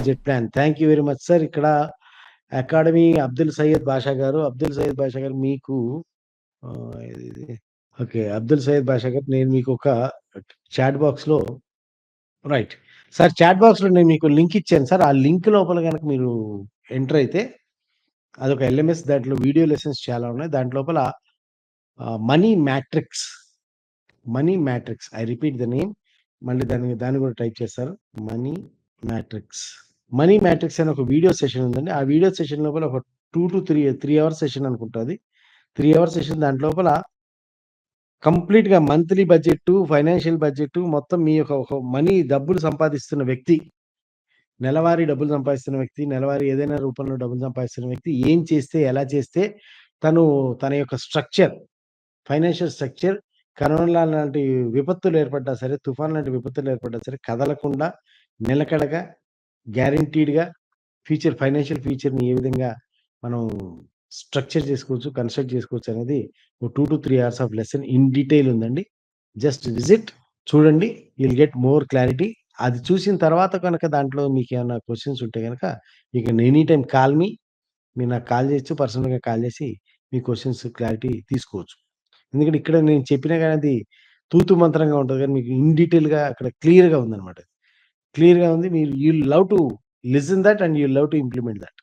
Budget plan thank you very much sir ఇక్కడ academy Abdul Syed Basha గారు అబ్దుల్ సయ్యద్ బాషా గారు మీకు ఇది ఇది. ఓకే అబ్దుల్ సయ్యద్ బాషా గారు నేను మీకు ఒక చాట్ బాక్స్లో రైట్ సార్ చాట్ బాక్స్లో నేను మీకు లింక్ ఇచ్చాను సార్ ఆ లింక్ లోపల కనుక మీరు ఎంటర్ అయితే అదొక ఎల్ఎంఎస్ దాంట్లో వీడియో లెసన్స్ చాలా ఉన్నాయి. దాంట్ లోపల money matrix money matrix I repeat the name మళ్ళీ దాన్ని దాన్ని కూడా టైప్ చేస్తారు. మనీ మ్యాట్రిక్స్ మనీ మ్యాట్రిక్స్ అనే ఒక వీడియో సెషన్ ఉందండి. ఆ వీడియో సెషన్ లోపల ఒక two to three three hours session అనుకుంటుంది త్రీ అవర్స్ సెషన్ దాంట్ లోపల కంప్లీట్గా మంత్లీ బడ్జెట్ ఫైనాన్షియల్ బడ్జెట్ మొత్తం మీ యొక్క ఒక మనీ డబ్బులు సంపాదిస్తున్న వ్యక్తి నెలవారీ డబ్బులు సంపాదిస్తున్న వ్యక్తి నెలవారీ ఏదైనా రూపంలో డబ్బులు సంపాదిస్తున్న వ్యక్తి ఏం చేస్తే ఎలా చేస్తే తను తన యొక్క స్ట్రక్చర్ ఫైనాన్షియల్ స్ట్రక్చర్ కరోనా లాంటి విపత్తులు ఏర్పడ్డా సరే తుఫాన్ లాంటి విపత్తులు ఏర్పడ్డా సరే కదలకుండా నిలకడగా గ్యారంటీడ్గా ఫ్యూచర్ ఫైనాన్షియల్ ఫ్యూచర్ని ఏ విధంగా మనం స్ట్రక్చర్ చేసుకోవచ్చు కన్స్ట్రక్ట్ చేసుకోవచ్చు అనేది ఒక two to three hours of lesson in detail ఉందండి. జస్ట్ విజిట్ చూడండి విల్ గెట్ మోర్ క్లారిటీ. అది చూసిన తర్వాత కనుక దాంట్లో మీకు ఏమైనా క్వశ్చన్స్ ఉంటే కనుక you can any time call me. మీరు నాకు కాల్ చేయొచ్చు పర్సనల్గా కాల్ చేసి మీ క్వశ్చన్స్ క్లారిటీ తీసుకోవచ్చు. ఎందుకంటే ఇక్కడ నేను చెప్పినా కానీ అది తూతు మంత్రంగా ఉంటుంది కానీ మీకు ఇన్ డీటెయిల్గా అక్కడ క్లియర్గా ఉందన్నమాట. క్లియర్గా ఉంది. మీరు you love to listen that and you love to implement that.